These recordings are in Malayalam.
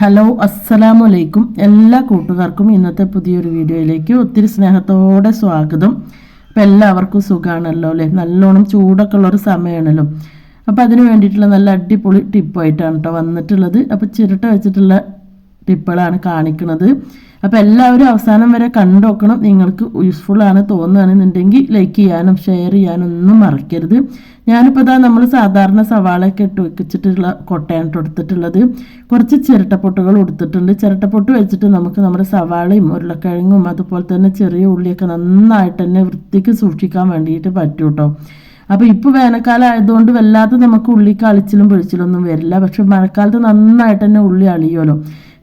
ഹലോ അസ്സലാമു അലൈക്കും എല്ലാ കൂട്ടുകാർക്കും ഇന്നത്തെ പുതിയൊരു വീഡിയോയിലേക്ക് ഒത്തിരി സ്നേഹത്തോടെ സ്വാഗതം. അപ്പം എല്ലാവർക്കും സുഖമാണല്ലോ അല്ലേ? നല്ലോണം ചൂടൊക്കെ ഉള്ളൊരു സമയമാണല്ലോ. അപ്പോൾ അതിന് വേണ്ടിയിട്ടുള്ള നല്ല അടിപൊളി ടിപ്പായിട്ടാണ് കേട്ടോ വന്നിട്ടുള്ളത്. അപ്പോൾ ചിരട്ട വെച്ചിട്ടുള്ള ടിപ്പുകളാണ് കാണിക്കുന്നത്. അപ്പോൾ എല്ലാവരും അവസാനം വരെ കണ്ടു നോക്കണം നിങ്ങൾക്ക് യൂസ്ഫുൾ ആണ് തോന്നുകയാണെന്നുണ്ടെങ്കിൽ ലൈക്ക് ചെയ്യാനും ഷെയർ ചെയ്യാനും ഒന്നും മറക്കരുത്. ഞാനിപ്പോൾ ഇതാ നമ്മൾ സാധാരണ സവാളയൊക്കെ ഇട്ട് വെച്ചിട്ടുള്ള കൊട്ടയാണ് എടുത്തിട്ടുള്ളത് കുറച്ച് ചിരട്ടപ്പൊട്ടുകൾ കൊടുത്തിട്ടുണ്ട്. ചിരട്ടപ്പൊട്ട് വെച്ചിട്ട് നമുക്ക് നമ്മുടെ സവാളയും ഉരുളക്കിഴങ്ങും അതുപോലെ തന്നെ ചെറിയ ഉള്ളിയൊക്കെ നന്നായിട്ട് തന്നെ വൃത്തിക്ക് സൂക്ഷിക്കാൻ വേണ്ടിയിട്ട് പറ്റും കേട്ടോ അപ്പോൾ ഇപ്പോൾ വേനൽക്കാലം ആയതുകൊണ്ട് വല്ലാതെ നമുക്ക് ഉള്ളിക്ക് അളിച്ചിലും പൊഴിച്ചിലൊന്നും വരില്ല. പക്ഷെ മഴക്കാലത്ത് നന്നായിട്ട് തന്നെ ഉള്ളി അളിയുമല്ലോ.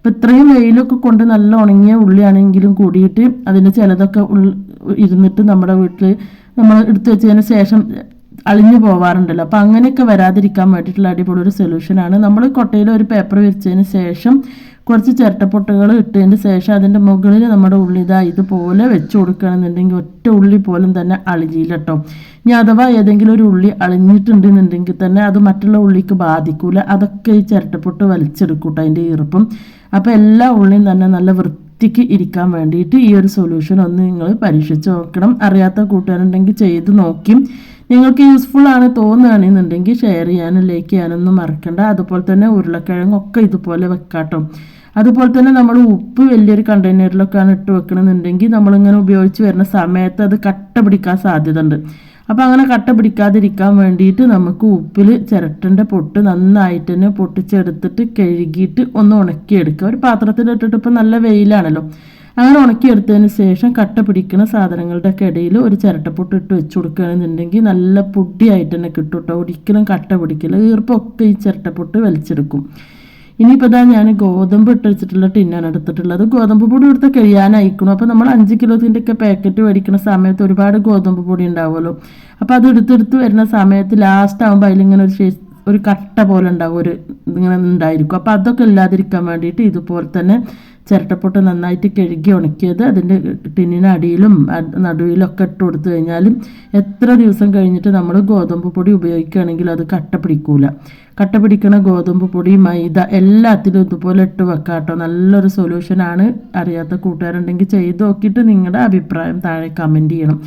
ഇപ്പം ഇത്രയും വെയിലൊക്കെ കൊണ്ട് നല്ല ഉണങ്ങിയ ഉള്ളിയാണെങ്കിലും കൂടിയിട്ട് അതിന്റെ ചിലതൊക്കെ ഇരുന്നിട്ട് നമ്മുടെ വീട്ടിൽ നമ്മൾ എടുത്തു വെച്ചതിന് ശേഷം അളിഞ്ഞു പോവാറുണ്ടല്ലോ. അപ്പോൾ അങ്ങനെയൊക്കെ വരാതിരിക്കാൻ വേണ്ടിയിട്ടുള്ള അടിപൊളി ഒരു സൊല്യൂഷനാണ് നമ്മൾ കൊട്ടയിൽ ഒരു പേപ്പർ വിരിച്ചതിന് ശേഷം കുറച്ച് ചിരട്ടപ്പൊട്ടുകൾ ഇട്ടതിന് ശേഷം അതിന്റെ മുകളിൽ നമ്മുടെ ഉള്ളി ഇതാ ഇതുപോലെ വെച്ച് കൊടുക്കുകയാണെന്നുണ്ടെങ്കിൽ ഒറ്റ ഉള്ളി പോലും തന്നെ അളിഞ്ഞില്ല കേട്ടോ ഇനി അഥവാ ഏതെങ്കിലും ഒരു ഉള്ളി അളിഞ്ഞിട്ടുണ്ടെന്നുണ്ടെങ്കിൽ തന്നെ അത് മറ്റുള്ള ഉള്ളിക്ക് ബാധിക്കൂല. അതൊക്കെ ഈ ചിരട്ടപ്പൊട്ട് വലിച്ചെടുക്കൂട്ടോ അതിന്റെ ഈർപ്പം. അപ്പോൾ എല്ലാ ഉള്ളിയും തന്നെ നല്ല വൃത്തിക്ക് ഇരിക്കാൻ വേണ്ടിയിട്ട് ഈ ഒരു സൊല്യൂഷൻ ഒന്ന് നിങ്ങൾ പരീക്ഷിച്ച് നോക്കണം. അറിയാത്ത കൂട്ടുകാരുണ്ടെങ്കിൽ ചെയ്ത് നോക്കി. നിങ്ങൾക്ക് യൂസ്ഫുൾ ആണ് തോന്നുകയാണെന്നുണ്ടെങ്കിൽ ഷെയർ ചെയ്യാനും ലൈക്ക് ചെയ്യാനൊന്നും മറക്കണ്ട. അതുപോലെ തന്നെ ഉരുളക്കിഴങ്ങൊക്കെ ഇതുപോലെ വെക്കാട്ടോ. അതുപോലെ തന്നെ നമ്മൾ ഉപ്പ് വലിയൊരു കണ്ടെയ്നറിലൊക്കെയാണ് ഇട്ട് വെക്കണമെന്നുണ്ടെങ്കിൽ നമ്മളിങ്ങനെ ഉപയോഗിച്ച് വരുന്ന സമയത്ത് അത് കട്ട പിടിക്കാൻ സാധ്യത ഉണ്ട് അപ്പോൾ അങ്ങനെ കട്ട പിടിക്കാതിരിക്കാൻ വേണ്ടിയിട്ട് നമുക്ക് ഉപ്പിൽ ചിരട്ടന്റെ പൊട്ട് നന്നായിട്ട് തന്നെ പൊട്ടിച്ചെടുത്തിട്ട് കഴുകിയിട്ട് ഒന്ന് ഉണക്കിയെടുക്കുക. ഒരു പാത്രത്തിലിട്ടിട്ട് ഇപ്പം നല്ല വെയിലാണല്ലോ. അങ്ങനെ ഉണക്കിയെടുത്തതിന് ശേഷം കട്ട പിടിക്കുന്ന സാധനങ്ങളുടെ ഒക്കെ ഇടയിൽ ഒരു ചിരട്ടപ്പൊട്ട് ഇട്ട് വെച്ച് കൊടുക്കുകയാണെന്നുണ്ടെങ്കിൽ നല്ല പൊടിയായിട്ട് തന്നെ കിട്ടും കേട്ടോ. ഒരിക്കലും കട്ട പിടിക്കില്ല ഈർപ്പൊക്കെ ഈ ചിരട്ടപ്പൊട്ട് വലിച്ചെടുക്കും. ഇനിയിപ്പോൾ ഇതാ ഞാൻ ഗോതമ്പ് ഇട്ട് വെച്ചിട്ടുള്ള ടിന്നാണ് എടുത്തിട്ടുള്ളത്. ഗോതമ്പ് പൊടി എടുത്ത് കഴിയാനായിക്കണം. അപ്പോൾ നമ്മൾ അഞ്ച് കിലോത്തിന്റെ ഒക്കെ പാക്കറ്റ് മേടിക്കുന്ന സമയത്ത് ഒരുപാട് ഗോതമ്പ് പൊടി ഉണ്ടാവുമല്ലോ. അപ്പോൾ അത് എടുത്തെടുത്ത് വരുന്ന സമയത്ത് ലാസ്റ്റ് ആകുമ്പോൾ അതിലിങ്ങനെ ഒരു ഒരു കട്ട പോലെ ഉണ്ടാവും. ഒരു ഇങ്ങനെ ഉണ്ടായിരിക്കും. അപ്പോൾ അതൊക്കെ ഇല്ലാതിരിക്കാൻ വേണ്ടിയിട്ട് ഇതുപോലെ തന്നെ ചിരട്ടപ്പൊട്ട് നന്നായിട്ട് കഴുകി ഉണക്കിയത് അതിന്റെ ടിന്നിന് അടിയിലും നടുവിലൊക്കെ ഇട്ട് കൊടുത്തു കഴിഞ്ഞാലും എത്ര ദിവസം കഴിഞ്ഞിട്ട് നമ്മൾ ഗോതമ്പ് പൊടി ഉപയോഗിക്കുകയാണെങ്കിൽ അത് കട്ട പിടിക്കൂല. കട്ട പിടിക്കണ ഗോതമ്പ് പൊടി മൈദ എല്ലാത്തിലും ഇതുപോലെ ഇട്ട് വെക്കാട്ടോ നല്ലൊരു സൊല്യൂഷനാണ് അറിയാത്ത കൂട്ടുകാരുണ്ടെങ്കിൽ ചെയ്ത് നോക്കിയിട്ട് നിങ്ങളുടെ അഭിപ്രായം താഴെ കമന്റ് ചെയ്യണം.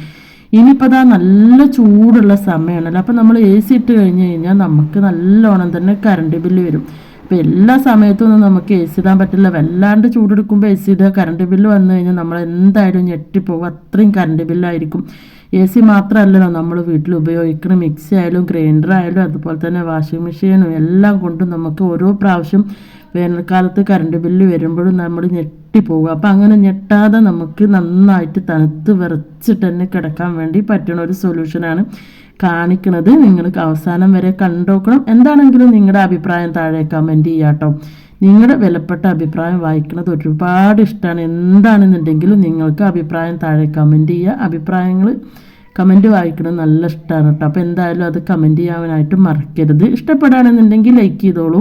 ഇനിയിപ്പോൾ അതാ നല്ല ചൂടുള്ള സമയമാണല്ലോ. അപ്പോൾ നമ്മൾ എ സി ഇട്ട് കഴിഞ്ഞ് കഴിഞ്ഞാൽ നമുക്ക് നല്ലോണം തന്നെ കറണ്ട് ബില്ല് വരും. അപ്പോൾ എല്ലാ സമയത്തൊന്നും നമുക്ക് എ സി ഇടാൻ പറ്റില്ല. വല്ലാണ്ട് ചൂടെടുക്കുമ്പോൾ എ സി ഇടുക. കറണ്ട് ബില്ല് വന്നു കഴിഞ്ഞാൽ നമ്മൾ എന്തായാലും ഞെട്ടിപ്പോകും. അത്രയും കറണ്ട് ബില്ലായിരിക്കും എ സി മാത്രമല്ലല്ലോ നമ്മൾ വീട്ടിൽ ഉപയോഗിക്കുന്ന മിക്സി ആയാലും ഗ്രൈൻഡർ ആയാലും അതുപോലെ തന്നെ വാഷിംഗ് മെഷീനും എല്ലാം കൊണ്ടും നമുക്ക് ഓരോ പ്രാവശ്യം വേനൽക്കാലത്ത് കറണ്ട് ബില്ല് വരുമ്പോഴും നമ്മൾ ഞെട്ടിപ്പോകും. അപ്പോൾ അങ്ങനെ ഞെട്ടാതെ നമുക്ക് നന്നായിട്ട് തണുത്ത് വിറച്ചിട്ട് തന്നെ കിടക്കാൻ വേണ്ടി പറ്റുന്ന ഒരു സൊല്യൂഷനാണ് കാണിക്കുന്നത് നിങ്ങൾക്ക് അവസാനം വരെ കണ്ടോക്കണം എന്താണെങ്കിലും നിങ്ങളുടെ അഭിപ്രായം താഴെ കമന്റ് ചെയ്യാട്ടോ. നിങ്ങളുടെ വിലപ്പെട്ട അഭിപ്രായം വായിക്കുന്നത് ഒരുപാട് ഇഷ്ടമാണ്. എന്താണെന്നുണ്ടെങ്കിലും നിങ്ങൾക്ക് അഭിപ്രായം താഴെ കമന്റ് ചെയ്യുക. അഭിപ്രായങ്ങൾ കമന്റ് വായിക്കണം നല്ല ഇഷ്ടമാണ് കേട്ടോ അപ്പോൾ എന്തായാലും അത് കമന്റ് ചെയ്യാനായിട്ട് മറക്കരുത്. ഇഷ്ടപ്പെടുകയാണെന്നുണ്ടെങ്കിൽ ലൈക്ക് ചെയ്തോളൂ.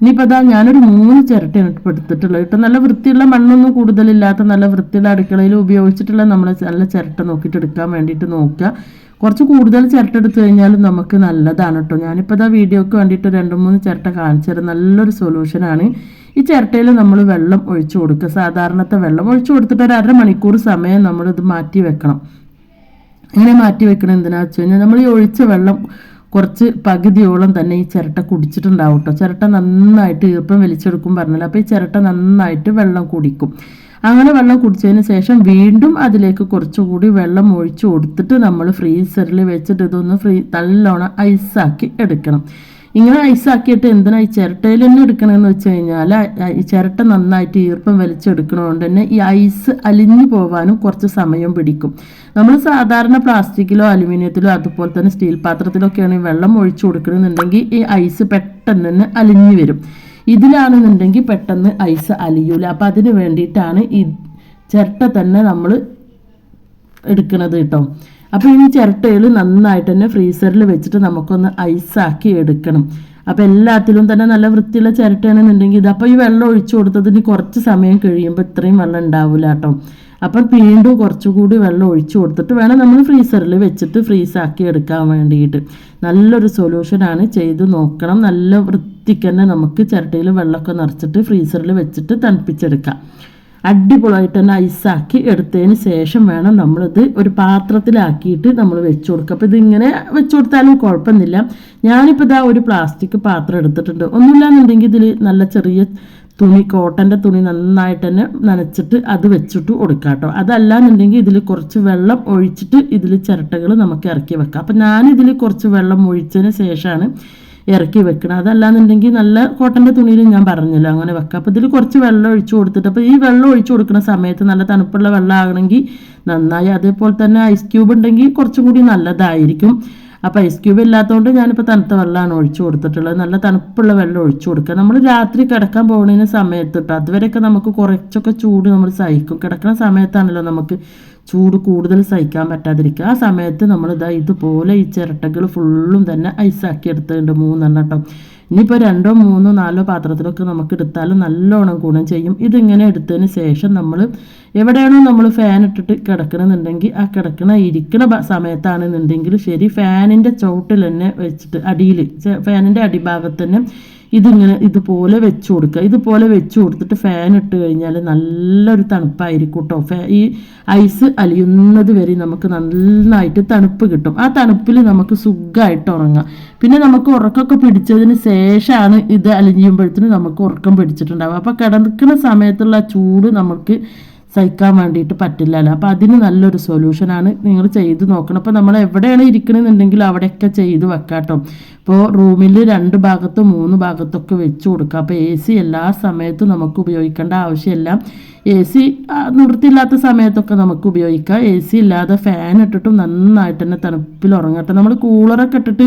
ഇനിയിപ്പോൾ അതാ ഞാനൊരു മൂന്ന് ചിരട്ടയാണ് എടുത്തിട്ടുള്ളത് കേട്ടോ. നല്ല വൃത്തിയുള്ള മണ്ണൊന്നും കൂടുതലില്ലാത്ത നല്ല വൃത്തിയുള്ള അടുക്കളയിൽ ഉപയോഗിച്ചിട്ടുള്ള നമ്മൾ നല്ല ചിരട്ട നോക്കിയിട്ട് എടുക്കാൻ വേണ്ടിയിട്ട് നോക്കുക. കുറച്ച് കൂടുതൽ ചിരട്ട എടുത്തു കഴിഞ്ഞാലും നമുക്ക് നല്ലതാണ് കേട്ടോ ഞാനിപ്പോൾ ഇതാ വീഡിയോക്ക് വേണ്ടിയിട്ട് രണ്ട് മൂന്ന് ചിരട്ട കാണിച്ചത് നല്ലൊരു സൊല്യൂഷനാണ് ഈ ചിരട്ടയിൽ നമ്മൾ വെള്ളം ഒഴിച്ചു കൊടുക്കുക. സാധാരണത്തെ വെള്ളം ഒഴിച്ചു കൊടുത്തിട്ട് ഒരു അരമണിക്കൂർ സമയം നമ്മളിത് മാറ്റി വെക്കണം. ഇങ്ങനെ മാറ്റി വെക്കണം? എന്തിനാ വെച്ച് കഴിഞ്ഞാൽ നമ്മൾ ഈ ഒഴിച്ച വെള്ളം കുറച്ച് പകുതിയോളം തന്നെ ഈ ചിരട്ട കുടിച്ചിട്ടുണ്ടാവും കേട്ടോ ചിരട്ട നന്നായിട്ട് ഈർപ്പം വലിച്ചെടുക്കും പറഞ്ഞല്ലോ. അപ്പോൾ ഈ ചിരട്ട നന്നായിട്ട് വെള്ളം കുടിക്കും. അങ്ങനെ വെള്ളം കുടിച്ചതിന് ശേഷം വീണ്ടും അതിലേക്ക് കുറച്ചുകൂടി വെള്ളം ഒഴിച്ചു കൊടുത്തിട്ട് നമ്മൾ ഫ്രീസറിൽ വെച്ചിട്ട് ഇതൊന്ന് ഫ്രീ നല്ലോണം ഐസാക്കി എടുക്കണം. ഇങ്ങനെ ഐസാക്കിയിട്ട് എന്തിനാ ഈ ചിരട്ടയിൽ തന്നെ എടുക്കണമെന്ന് വെച്ച് കഴിഞ്ഞാൽ ചിരട്ട നന്നായിട്ട് ഈർപ്പം വലിച്ചെടുക്കണതുകൊണ്ട് തന്നെ ഈ ഐസ് അലിഞ്ഞു പോകാനും കുറച്ച് സമയം പിടിക്കും. നമ്മൾ സാധാരണ പ്ലാസ്റ്റിക്കിലോ അലുമിനിയത്തിലോ അതുപോലെ തന്നെ സ്റ്റീൽ പാത്രത്തിലൊക്കെയാണ് വെള്ളം ഒഴിച്ചു കൊടുക്കണമെന്നുണ്ടെങ്കിൽ ഈ ഐസ് പെട്ടെന്ന് തന്നെ അലിഞ്ഞു വരും. ഇതിലാണെന്നുണ്ടെങ്കിൽ പെട്ടെന്ന് ഐസ് അലിയൂല. അപ്പം അതിന് വേണ്ടിയിട്ടാണ് ഈ ചിരട്ട തന്നെ നമ്മൾ എടുക്കുന്നത് കേട്ടോ. അപ്പോൾ ഈ ചിരട്ടയിൽ നന്നായിട്ട് തന്നെ ഫ്രീസറിൽ വെച്ചിട്ട് നമുക്കൊന്ന് ഐസാക്കി എടുക്കണം. അപ്പോൾ എല്ലാത്തിലും തന്നെ നല്ല വൃത്തിയുള്ള ചിരട്ടയാണെന്നുണ്ടെങ്കിൽ ഇത്. അപ്പോൾ ഈ വെള്ളം ഒഴിച്ചു കൊടുത്തതിന് കുറച്ച് സമയം കഴിയുമ്പോൾ ഇത്രയും വെള്ളം ഉണ്ടാവില്ല കേട്ടോ. അപ്പം വീണ്ടും കുറച്ചുകൂടി വെള്ളം ഒഴിച്ചു കൊടുത്തിട്ട് വേണം നമ്മൾ ഫ്രീസറിൽ വെച്ചിട്ട് ഫ്രീസാക്കി എടുക്കാൻ വേണ്ടിയിട്ട്. നല്ലൊരു സൊല്യൂഷനാണ് ചെയ്ത് നോക്കണം. നല്ല വൃത്തിക്ക് തന്നെ നമുക്ക് ചിരട്ടയിൽ വെള്ളമൊക്കെ നിറച്ചിട്ട് ഫ്രീസറിൽ വെച്ചിട്ട് തണുപ്പിച്ചെടുക്കാം. അടിപൊളിയായിട്ട് തന്നെ ഐസാക്കി എടുത്തതിന് ശേഷം വേണം നമ്മളിത് ഒരു പാത്രത്തിലാക്കിയിട്ട് നമ്മൾ വെച്ച് കൊടുക്കുക. അപ്പോൾ ഇതിങ്ങനെ വെച്ച് കൊടുത്താലും കുഴപ്പമൊന്നുമില്ല. ഞാനിപ്പോൾ ഇതാ ഒരു പ്ലാസ്റ്റിക് പാത്രം എടുത്തിട്ടുണ്ട്. ഒന്നുമില്ലാന്നുണ്ടെങ്കിൽ ഇതിൽ നല്ല ചെറിയ തുണി കോട്ടന്റെ തുണി നന്നായിട്ട് തന്നെ നനച്ചിട്ട് അത് വെച്ചിട്ട് കൊടുക്കാം കേട്ടോ. അതല്ലാന്നുണ്ടെങ്കിൽ ഇതിൽ കുറച്ച് വെള്ളം ഒഴിച്ചിട്ട് ഇതിൽ ചിരട്ടകൾ നമുക്ക് ഇറക്കി വെക്കാം. അപ്പം ഞാനിതിൽ കുറച്ച് വെള്ളം ഒഴിച്ചതിന് ശേഷമാണ് ഇറക്കി വെക്കണം അതല്ലാന്നുണ്ടെങ്കിൽ നല്ല കോട്ടന്റെ തുണിയിൽ ഞാൻ പറഞ്ഞല്ലോ അങ്ങനെ വെക്കാം. അപ്പോൾ ഇതിൽ കുറച്ച് വെള്ളം ഒഴിച്ചു കൊടുത്തിട്ട് അപ്പോൾ ഈ വെള്ളം ഒഴിച്ചു കൊടുക്കുന്ന സമയത്ത് നല്ല തണുപ്പുള്ള വെള്ളം ആകണമെങ്കിൽ നന്നായി. അതേപോലെ തന്നെ ഐസ് ക്യൂബ് ഉണ്ടെങ്കിൽ കുറച്ചും കൂടി നല്ലതായിരിക്കും. അപ്പോൾ ഐസ് ക്യൂബ് ഇല്ലാത്തതുകൊണ്ട് ഞാനിപ്പോൾ തണുത്ത വെള്ളമാണ് ഒഴിച്ചു കൊടുത്തിട്ടുള്ളത്. നല്ല തണുപ്പുള്ള വെള്ളം ഒഴിച്ചു കൊടുക്കുക. നമ്മൾ രാത്രി കിടക്കാൻ പോകുന്നതിന് സമയത്ത് കേട്ടോ അതുവരെയൊക്കെ നമുക്ക് കുറച്ചൊക്കെ ചൂട് നമ്മൾ സഹിക്കും. കിടക്കുന്ന സമയത്താണല്ലോ നമുക്ക് ചൂട് കൂടുതൽ സഹിക്കാൻ പറ്റാതിരിക്കുക. ആ സമയത്ത് നമ്മൾ ഇതാ ഇതുപോലെ ഈ ചിരട്ടകൾ ഫുള്ളും തന്നെ ഐസാക്കി എടുത്തിട്ടുണ്ട് മൂന്നെണ്ണം കേട്ടോ ഇനിയിപ്പോൾ രണ്ടോ മൂന്നോ നാലോ പാത്രത്തിലൊക്കെ നമുക്ക് എടുത്താലും നല്ലോണം ഗുണം ചെയ്യും. ഇതിങ്ങനെ എടുത്തതിന് ശേഷം നമ്മൾ എവിടെയാണോ നമ്മൾ ഫാൻ ഇട്ടിട്ട് കിടക്കണമെന്നുണ്ടെങ്കിൽ ആ കിടക്കണ ഇരിക്കണ സമയത്താണെന്നുണ്ടെങ്കിൽ ശരി ഫാനിന്റെ ചുവട്ടിൽ തന്നെ വെച്ചിട്ട് അടിയിൽ ഫാനിന്റെ അടിഭാഗത്ത് തന്നെ ഇതിങ്ങനെ ഇതുപോലെ വെച്ച് കൊടുക്കുക. ഇതുപോലെ വെച്ച് കൊടുത്തിട്ട് ഫാൻ ഇട്ട് കഴിഞ്ഞാൽ നല്ലൊരു തണുപ്പായിരിക്കും കേട്ടോ ഫാ ഈ ഐസ് അലിയുന്നത് വരെ നമുക്ക് നന്നായിട്ട് തണുപ്പ് കിട്ടും. ആ തണുപ്പിൽ നമുക്ക് സുഖമായിട്ട് ഉറങ്ങാം. പിന്നെ നമുക്ക് ഉറക്കമൊക്കെ പിടിച്ചതിന് ശേഷമാണ് ഇത് അലിഞ്ഞുമ്പോഴത്തേന് നമുക്ക് ഉറക്കം പിടിച്ചിട്ടുണ്ടാവുക. അപ്പോൾ കിടക്കുന്ന സമയത്തുള്ള ചൂട് നമുക്ക് സഹിക്കാൻ വേണ്ടിയിട്ട് പറ്റില്ലല്ലോ. അപ്പോൾ അതിന് നല്ലൊരു സൊല്യൂഷനാണ് നിങ്ങൾ ചെയ്ത് നോക്കണം. അപ്പോൾ നമ്മൾ എവിടെയാണ് ഇരിക്കണമെന്നുണ്ടെങ്കിൽ അവിടെയൊക്കെ ചെയ്ത് വെക്കാട്ടോ. കേട്ടോ ഇപ്പോൾ റൂമിൽ രണ്ട് ഭാഗത്തും മൂന്ന് ഭാഗത്തൊക്കെ വെച്ച് കൊടുക്കുക. അപ്പോൾ എ സി എല്ലാ സമയത്തും നമുക്ക് ഉപയോഗിക്കേണ്ട ആവശ്യമില്ല. എ സി നിർത്തിയില്ലാത്ത സമയത്തൊക്കെ നമുക്ക് ഉപയോഗിക്കാം. എ സി ഇല്ലാതെ ഫാൻ ഇട്ടിട്ടും നന്നായിട്ട് തന്നെ തണുപ്പിൽ ഉറങ്ങട്ടെ. നമ്മൾ കൂളറൊക്കെ ഇട്ടിട്ട്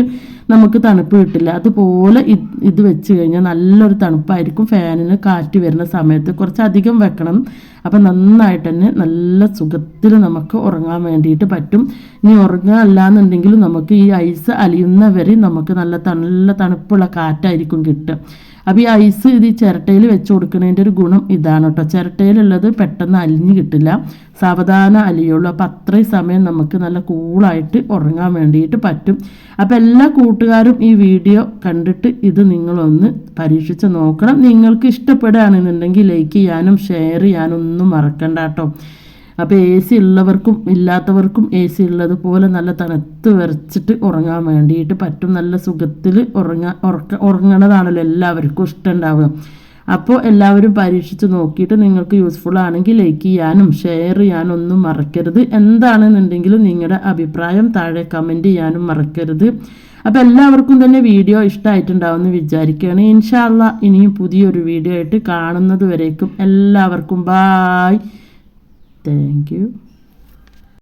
നമുക്ക് തണുപ്പ് കിട്ടില്ല. അതുപോലെ ഇത് വെച്ച് കഴിഞ്ഞാൽ നല്ലൊരു തണുപ്പായിരിക്കും. ഫാനിന് കാറ്റ് വരുന്ന സമയത്ത് കുറച്ചധികം വെക്കണം. അപ്പം നന്നായിട്ട് തന്നെ നല്ല സുഖത്തിൽ നമുക്ക് ഉറങ്ങാൻ വേണ്ടിയിട്ട് പറ്റും. ഇനി ഉറങ്ങാൻ അല്ലാന്നുണ്ടെങ്കിൽ നമുക്ക് ഈ ഐസ് അലിയുന്നവരെ നമുക്ക് നല്ല നല്ല തണുപ്പുള്ള കാറ്റായിരിക്കും കിട്ടുക. അപ്പോൾ ഈ ഐസ് ഇത് ചിരട്ടയിൽ വെച്ച് കൊടുക്കുന്നതിന്റെ ഒരു ഗുണം ഇതാണ് കേട്ടോ. ചിരട്ടയിലുള്ളത് പെട്ടെന്ന് അലിഞ്ഞ് കിട്ടില്ല. സാവധാനം അലിയുള്ളൂ അപ്പോൾ അത്രയും സമയം നമുക്ക് നല്ല കൂളായിട്ട് ഉറങ്ങാൻ വേണ്ടിയിട്ട് പറ്റും. അപ്പോൾ എല്ലാ കൂട്ടുകാരും ഈ വീഡിയോ കണ്ടിട്ട് ഇത് നിങ്ങളൊന്ന് പരീക്ഷിച്ച് നോക്കണം. നിങ്ങൾക്ക് ഇഷ്ടപ്പെടുകയാണെന്നുണ്ടെങ്കിൽ ലൈക്ക് ചെയ്യാനും ഷെയർ ചെയ്യാനും ഒന്നും മറക്കണ്ട കേട്ടോ. അപ്പോൾ എ സി ഉള്ളവർക്കും ഇല്ലാത്തവർക്കും എ സി ഉള്ളതുപോലെ നല്ല തണുത്ത് വരച്ചിട്ട് ഉറങ്ങാൻ വേണ്ടിയിട്ട് പറ്റും. നല്ല സുഖത്തിൽ ഉറങ്ങാൻ ഉറക്ക ഉറങ്ങണതാണല്ലോ എല്ലാവർക്കും ഇഷ്ടം ഉണ്ടാവുക അപ്പോൾ എല്ലാവരും പരീക്ഷിച്ച് നോക്കിയിട്ട് നിങ്ങൾക്ക് യൂസ്ഫുൾ ആണെങ്കിൽ ലൈക്ക് ചെയ്യാനും ഷെയർ ചെയ്യാനും ഒന്നും മറക്കരുത്. എന്താണെന്നുണ്ടെങ്കിലും നിങ്ങളുടെ അഭിപ്രായം താഴെ കമന്റ് ചെയ്യാനും മറക്കരുത്. അപ്പോൾ എല്ലാവർക്കും തന്നെ വീഡിയോ ഇഷ്ടമായിട്ടുണ്ടാവുമെന്ന് വിചാരിക്കുകയാണ്. ഇൻഷാല്ല ഇനിയും പുതിയൊരു വീഡിയോ ആയിട്ട് കാണുന്നത് വരേക്കും. എല്ലാവർക്കും ബായ് Thank you.